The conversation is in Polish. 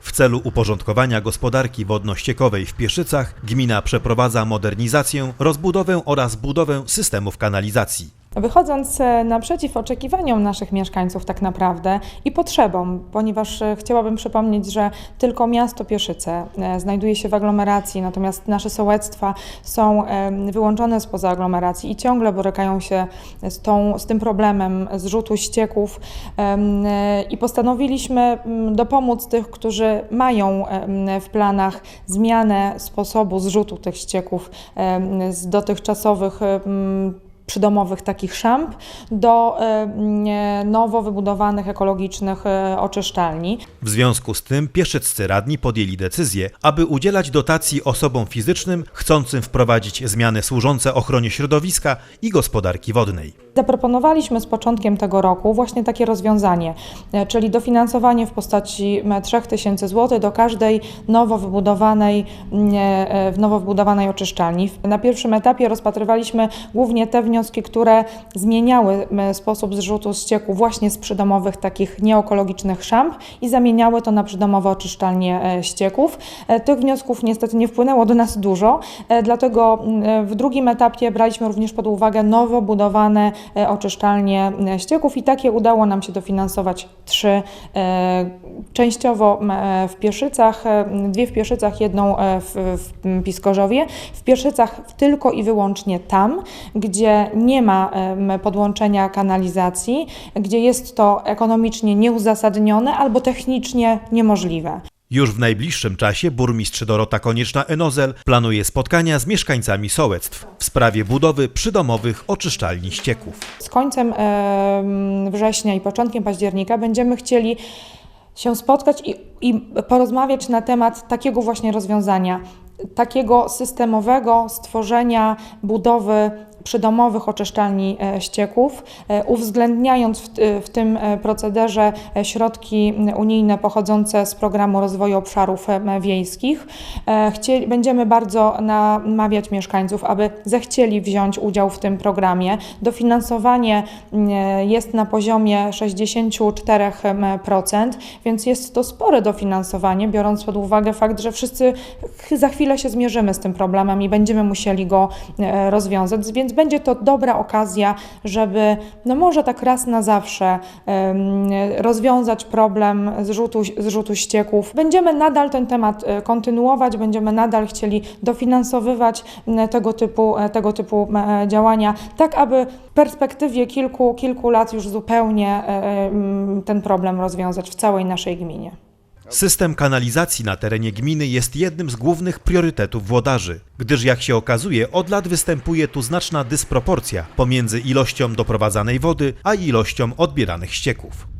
W celu uporządkowania gospodarki wodno-ściekowej w Pieszycach gmina przeprowadza modernizację, rozbudowę oraz budowę systemów kanalizacji. Wychodząc e, naprzeciw oczekiwaniom naszych mieszkańców tak naprawdę i potrzebom, ponieważ e, chciałabym przypomnieć, że tylko miasto Pieszyce e, znajduje się w aglomeracji, natomiast nasze sołectwa są wyłączone spoza aglomeracji i ciągle borykają się z, tą, z tym problemem zrzutu ścieków i postanowiliśmy mm, dopomóc tych, którzy mają w planach zmianę sposobu zrzutu tych ścieków z dotychczasowych przydomowych takich szamp do e, nowo wybudowanych ekologicznych e, oczyszczalni. W związku z tym pieszyccy radni podjęli decyzję, aby udzielać dotacji osobom fizycznym chcącym wprowadzić zmiany służące ochronie środowiska i gospodarki wodnej. Zaproponowaliśmy z początkiem tego roku właśnie takie rozwiązanie, e, czyli dofinansowanie w postaci m, 3000 zł do każdej nowo wybudowanej, w nowo wybudowanej oczyszczalni. Na pierwszym etapie rozpatrywaliśmy głównie te wnioski, które zmieniały m, sposób zrzutu ścieku właśnie z przydomowych takich nieekologicznych szamp i zamieniały to na przydomowe oczyszczalnie e, ścieków. E, Tych wniosków niestety nie wpłynęło do nas dużo, e, dlatego m, w drugim etapie braliśmy również pod uwagę nowo budowane e, oczyszczalnie e, ścieków i takie udało nam się dofinansować trzy, e, częściowo e, w Pieszycach, e, dwie w Pieszycach, jedną e, w, w Piskorzowie. W Pieszycach tylko i wyłącznie tam, gdzie nie ma podłączenia kanalizacji, gdzie jest to ekonomicznie nieuzasadnione albo technicznie niemożliwe. Już w najbliższym czasie burmistrz Dorota Konieczna-Enozel planuje spotkania z mieszkańcami sołectw w sprawie budowy przydomowych oczyszczalni ścieków. Z końcem em, września i początkiem października będziemy chcieli się spotkać i, i porozmawiać na temat takiego właśnie rozwiązania, takiego systemowego stworzenia budowy przydomowych oczyszczalni e, ścieków, e, uwzględniając w, t- w tym e, procederze e, środki unijne pochodzące z programu rozwoju obszarów e, wiejskich. E, Chcieli, będziemy bardzo namawiać mieszkańców, aby zechcieli wziąć udział w tym programie. Dofinansowanie jest na poziomie 64%, więc jest to spore dofinansowanie, biorąc pod uwagę fakt, że wszyscy za chwilę się zmierzymy z tym problemem i będziemy musieli go e, rozwiązać, więc będzie to dobra okazja, żeby no może tak raz na zawsze rozwiązać problem zrzutu, zrzutu ścieków. Będziemy nadal ten temat e, kontynuować, będziemy nadal chcieli dofinansowywać m, tego typu, e, tego typu e, działania, tak aby w perspektywie kilku, kilku lat już zupełnie e, ten problem rozwiązać w całej naszej gminie. System kanalizacji na terenie gminy jest jednym z głównych priorytetów włodarzy, gdyż jak się okazuje, od lat występuje tu znaczna dysproporcja pomiędzy ilością doprowadzanej wody a ilością odbieranych ścieków.